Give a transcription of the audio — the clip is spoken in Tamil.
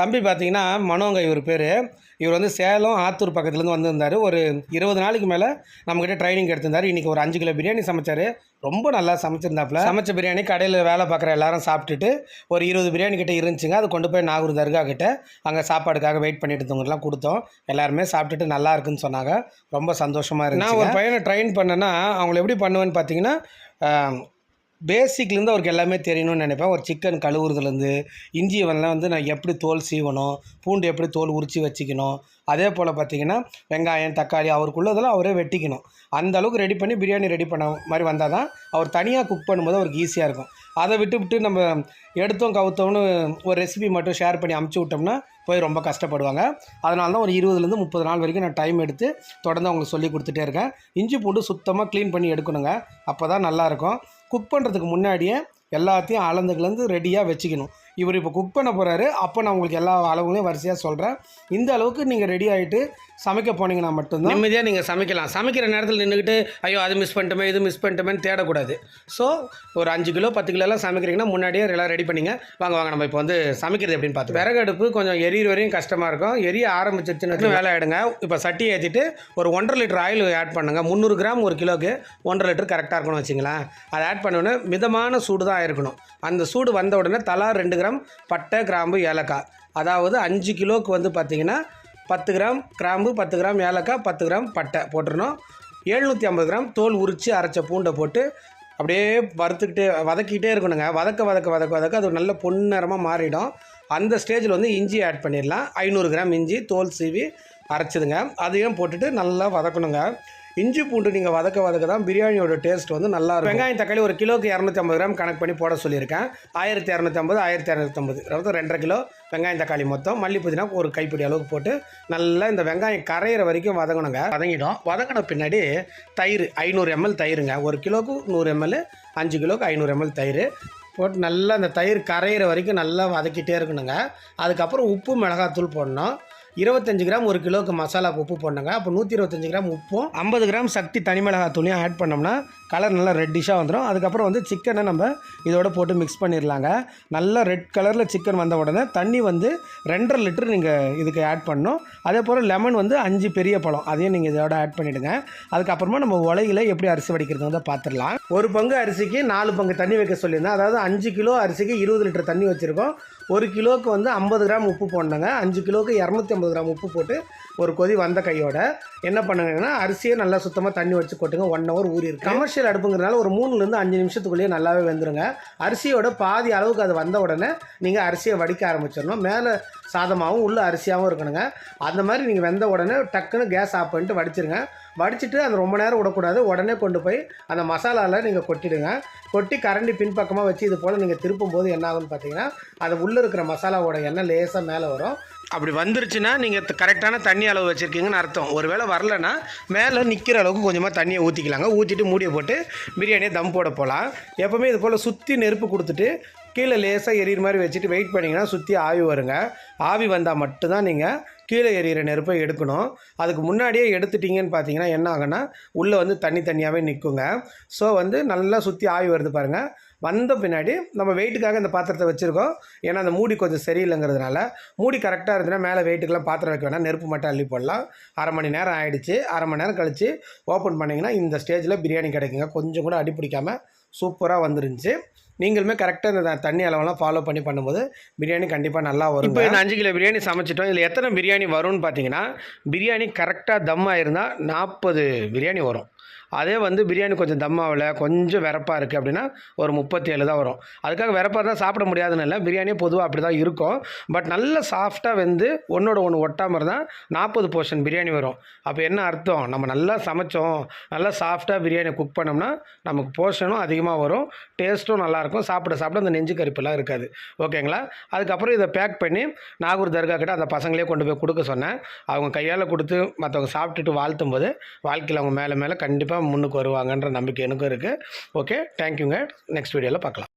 தம்பி பார்த்தீங்கன்னா மனோங்க இவர் பேர். இவர் வந்து சேலம் ஆத்தூர் பக்கத்துலேருந்து வந்திருந்தார். ஒரு இருபது நாளைக்கு மேலே நம்மக்கிட்ட ட்ரைனிங் எடுத்திருந்தார். இன்றைக்கி ஒரு அஞ்சு கிலோ பிரியாணி சமைச்சார். ரொம்ப நல்லா சமைச்சிருந்தாப்புல. சமைச்ச பிரியாணி கடையில் வேலை பார்க்குற எல்லாரும் சாப்பிட்டுட்டு ஒரு இருபது பிரியாணி கிட்ட இருந்துச்சுங்க. அது கொண்டு போய் நாகூர் தர்கா கிட்ட. அங்கே சாப்பாடுக்காக வெயிட் பண்ணிட்டு இருந்தவங்கலாம் கொடுத்தோம். எல்லாருமே சாப்பிட்டுட்டு நல்லா இருக்குன்னு சொன்னாங்க. ரொம்ப சந்தோஷமாக இருந்துச்சு நான் ஒரு பையனை ட்ரெயின் பண்ணேன்னா அவங்கள எப்படி பண்ணுவேன்னு பார்த்தீங்கன்னா பேசிக்லேருந்து அவருக்கு எல்லாமே தெரியணும்னு நினைப்பேன். ஒரு சிக்கன் கழுவுறதுலேருந்து இஞ்சி வந்து நான் எப்படி தோல் சீவணும் பூண்டு எப்படி தோல் உரித்து வச்சுக்கணும் அதே போல் பார்த்தீங்கன்னா வெங்காயம் தக்காளி அவருக்குள்ளதெல்லாம் அவரே வெட்டிக்கணும். அந்த அளவுக்கு ரெடி பண்ணி பிரியாணி ரெடி பண்ண மாதிரி வந்தால் தான் அவர் தனியாக குக் பண்ணும்போது அவருக்கு ஈஸியாக இருக்கும். அதை விட்டு விட்டு நம்ம எடுத்தோம் கவுத்தோம்னு ஒரு ரெசிபி மட்டும் ஷேர் பண்ணி அமுச்சு விட்டோம்னா போய் ரொம்ப கஷ்டப்படுவாங்க. அதனால தான் ஒரு இருபதுலேருந்து முப்பது நாள் வரைக்கும் நான் டைம் எடுத்து தொடர்ந்து அவங்களுக்கு சொல்லி கொடுத்துட்டே இருக்கேன். இஞ்சி பூண்டு சுத்தமாக க்ளீன் பண்ணி எடுக்கணுங்க. அப்போ தான் நல்லாயிருக்கும் குக் பண்ணுறதுக்கு முன்னாடியே எல்லாத்தையும் அளந்துக்குலேருந்து ரெடியாக வச்சுக்கணும். இவர் இப்போ குக் பண்ண போகிறாரு அப்போ நான் உங்களுக்கு எல்லா அளவுகளையும் வரிசையாக சொல்கிறேன் இந்த அளவுக்கு நீங்கள் ரெடி ஆகிட்டு சமைக்க போனீங்கன்னா மட்டும்தான் நிம்மதியாக நீங்கள் சமைக்கலாம். சமைக்கிற நேரத்தில் நின்றுக்கிட்டு ஐயோ அது மிஸ் பண்ணிட்டோமே இது மிஸ் பண்ணிட்டோமேன்னு தேடக்கூடாது. ஸோ ஒரு அஞ்சு கிலோ பத்து கிலோலாம் சமைக்கிறீங்கன்னா முன்னாடியே எல்லாம் ரெடி பண்ணிங்க. வாங்க வாங்க நம்ம இப்போ வந்து சமைக்கிறது எப்படின்னு பார்த்து விறகு அடுப்பு கொஞ்சம் எரியிற வரையும் கஷ்டமாக இருக்கும். எரிய ஆரம்பிச்சிருச்சுன்னு வேலை ஆகிடுங்க இப்போ சட்டி ஏற்றிட்டு ஒரு ஒன்றரை லிட்டர் ஆயில் ஆட் பண்ணுங்கள் முந்நூறு கிராம் ஒரு கிலோக்கு ஒன்றரை லிட்டர் கரெக்டாக இருக்கணும் வச்சுங்களேன். அதை ஆட் பண்ணோன்னே மிதமான சூடு தான் இருக்கணும் அந்த சூடு வந்த உடனே தலா ரெண்டு கிராம் பட்டை கிராம்பு ஏலக்காய். அதாவது அஞ்சு கிலோவுக்கு வந்து பார்த்திங்கன்னா பத்து கிராம் கிராம்பு பத்து கிராம் ஏலக்காய் பத்து கிராம் பட்டை போட்டுருணும் எழுநூற்றி ஐம்பது கிராம் தோல் உரித்து அரைச்ச பூண்டை போட்டு அப்படியே வறுத்துக்கிட்டே வதக்கிட்டே இருக்கணுங்க. வதக்க வதக்க வதக்க வதக்க அது நல்ல பொன்னிறமாக மாறிடும். அந்த ஸ்டேஜில் வந்து இஞ்சி ஆட் பண்ணிடலாம். ஐநூறு கிராம் இஞ்சி தோல் சீவி அரைச்சிதுங்க. அதையும் போட்டுட்டு நல்லா வதக்கணுங்க. இஞ்சி பூண்டு நீங்கள் வதக்க வதக்க தான் பிரியாணியோட டேஸ்ட் வந்து நல்லா இருக்கும். வெங்காயம் தக்காளி ஒரு கிலோக்கு இரநூத்தி ஐம்பது கிராம் கணக்கு பண்ணி போட சொல்லியிருக்கேன். ஆயிரத்தி இரநூத்தி ஐம்பது ஆயிரத்தி இரநூத்தம்பது அதாவது ரெண்டரை கிலோ வெங்காயம் தக்காளி மொத்தம். மல்லி புதினா ஒரு கைப்பிடி அளவுக்கு போட்டு நல்லா இந்த வெங்காயம் கரையிற வரைக்கும் வதங்கணுங்க. வதங்கிடும். வதங்கின பின்னாடி தயிர் ஐநூறு எம்எல் தயிருங்க. ஒரு கிலோக்கு நூறு எம்எல் அஞ்சு கிலோக்கு ஐநூறு எம்எல் தயிர். போட்டு நல்லா அந்த தயிர் கரையிற வரைக்கும் நல்லா வதக்கிட்டே இருக்கணுங்க. அதுக்கப்புறம் உப்பு மிளகாத்தூள் போடணும். இருபத்தஞ்சு கிராம் ஒரு கிலோவுக்கு மசாலா உப்பு போடணுங்க. அப்போ நூற்றி இருபத்தஞ்சு கிராம் உப்பும் ஐம்பது கிராம் சக்தி தனி மிளகாத்தூளையும் ஆட் பண்ணோம்னா கலர் நல்லா ரெட்டிஷாக வந்துடும் அதுக்கப்புறம் வந்து சிக்கனை நம்ம இதோட போட்டு மிக்ஸ் பண்ணிடலாங்க நல்லா ரெட் கலரில் சிக்கன் வந்த உடனே தண்ணி வந்து ரெண்டரை லிட்டர் நீங்கள் இதுக்கு ஆட் பண்ணணும். அதே போல் லெமன் வந்து அஞ்சு பெரிய பழம். அதையும் நீங்கள் இதோட ஆட் பண்ணிவிடுங்க அதுக்கப்புறமா நம்ம உலையில் எப்படி அரிசி வடிக்கிறது வந்து பார்த்துடலாம் ஒரு பங்கு அரிசிக்கு நாலு பங்கு தண்ணி வைக்க சொல்லியிருந்தேன். அதாவது அஞ்சு கிலோ அரிசிக்கு இருபது லிட்டர் தண்ணி வச்சுருக்கோம். ஒரு கிலோவுக்கு வந்து ஐம்பது கிராம் உப்பு போடணுங்க. அஞ்சு கிலோவுக்கு இரநூத்தி ஐம்பது கிராம் உப்பு போட்டு ஒரு கொதி வந்த கையோட என்ன பண்ணுங்கன்னா அரிசியை நல்லா சுத்தமாக தண்ணி வச்சு கொட்டுங்க. ஒன் ஹவர் ஊறி இருக்கு. கமர்ஷியல் அடுப்புங்கிறனால ஒரு மூணுலேருந்து அஞ்சு நிமிஷத்துக்குள்ளேயே நல்லாவே வெந்துருங்க. அரிசியோட பாதி அளவுக்கு அது வந்த உடனே நீங்கள் அரிசியை வடிக்க ஆரம்பிச்சிடணும். மேலே சாதமாகவும் உள்ளே அரிசியாகவும் இருக்கணுங்க. அந்த மாதிரி நீங்கள் வெந்த உடனே டக்குன்னு கேஸ் ஆஃப் பண்ணிட்டு வடிச்சிருங்க. வடிச்சிட்டு அது ரொம்ப நேரம் விடக்கூடாது. உடனே கொண்டு போய் அந்த மசாலாவில் நீங்கள் கொட்டிடுங்க. கொட்டி கரண்டி பின்பக்கமாக வச்சு இது போல் நீங்கள் திருப்பும் போது என்ன ஆகும்னு பார்த்தீங்கன்னா அது உள்ளே இருக்கிற மசாலாவோட எண்ணெய் லேசாக மேலே வரும். அப்படி வந்துருச்சுன்னா நீங்கள் கரெக்டான தண்ணி அளவு வச்சுருக்கீங்கன்னு அர்த்தம். ஒருவேளை வரலன்னா மேலே நிற்கிற அளவுக்கு கொஞ்சமாக தண்ணியை ஊற்றிக்கலாங்க ஊற்றிட்டு மூடியை போட்டு பிரியாணியை தம் போட போகலாம் எப்போவுமே இது போல் சுற்றி நெருப்பு கொடுத்துட்டு கீழே லேசாக எரியிற மாதிரி வச்சுட்டு வெயிட் பண்ணிங்கன்னா சுற்றி ஆவி வருங்க. ஆவி வந்தால் மட்டும்தான் நீங்கள் கீழே எரியிற நெருப்பை எடுக்கணும். அதுக்கு முன்னாடியே எடுத்துட்டிங்கன்னு பார்த்தீங்கன்னா என்ன ஆகுன்னா உள்ளே வந்து தண்ணி தனியாகவே நிற்குங்க ஸோ வந்து நல்லா சுற்றி ஆவி வருது பாருங்கள் வந்த பின்னாடி நம்ம வெயிட்டுக்காக இந்த பாத்திரத்தை வச்சுருக்கோம். ஏன்னா அந்த மூடி கொஞ்சம் சரியில்லைங்கிறதுனால மூடி கரெக்டாக இருந்துன்னா மேலே வெயிட்டுக்கெல்லாம் பாத்திரம் வைக்க வேணாம். நெருப்பு மட்டும் அள்ளி போடலாம். அரை மணி நேரம் ஆகிடுச்சு அரை மணி நேரம் கழித்து ஓப்பன் பண்ணிங்கன்னா இந்த ஸ்டேஜில் பிரியாணி கிடைக்குங்க. கொஞ்சம் கூட அடி பிடிக்காமல் சூப்பராக வந்துருந்துச்சு. நீங்களுமே கரெக்டாக இந்த தண்ணி அளவெல்லாம் ஃபாலோ பண்ணி பண்ணும்போது பிரியாணி கண்டிப்பாக நல்லா வரும் இப்போ இந்த அஞ்சு கிலோ பிரியாணி சமைச்சிட்டோம். இதில் எத்தனை பிரியாணி வரும்னு பார்த்தீங்கன்னா பிரியாணி கரெக்டாக தம் ஆயிருந்தால் நாற்பது பிரியாணி வரும். அதே வந்து பிரியாணி கொஞ்சம் தம் கொஞ்சம் வெறப்பாக இருக்குது அப்படின்னா ஒரு முப்பத்தி ஏழு தான் வரும். அதுக்காக வெறப்பாக தான் சாப்பிட முடியாதுன்னு இல்லை. பிரியாணியே பொதுவாக அப்படி தான் இருக்கும். பட் நல்ல சாஃப்டாக வந்து ஒன்றோட ஒன்று ஒட்டாமல் இருந்தால் நாற்பது போர்ஷன் பிரியாணி வரும். அப்போ என்ன அர்த்தம்? நம்ம நல்லா சமைச்சோம் நல்லா சாஃப்டாக பிரியாணி குக் பண்ணோம்னா நமக்கு போர்ஷனும் அதிகமாக வரும். டேஸ்ட்டும் நல்லாயிருக்கும் சாப்பிட சாப்பிட அந்த நெஞ்சு கருப்பெல்லாம் இருக்காது. ஓகேங்களா அதுக்கப்புறம் இதை பேக் பண்ணி நாகூர் தர்கா கிட்ட அந்த பசங்களே கொண்டு போய் கொடுக்க சொன்னேன். அவங்க கையால் கொடுத்து மற்றவங்க சாப்பிட்டுட்டு வாழ்த்தும் போது வாழ்க்கையில் அவங்க மேலே மேலே கண்டிப்பாக முன்னுக்கு வருவாங்கன்ற நம்பிக்கை எனக்கும் இருக்குது ஓகே தேங்க்யூங்க நெக்ஸ்ட் வீடியோவில் பார்க்கலாம்.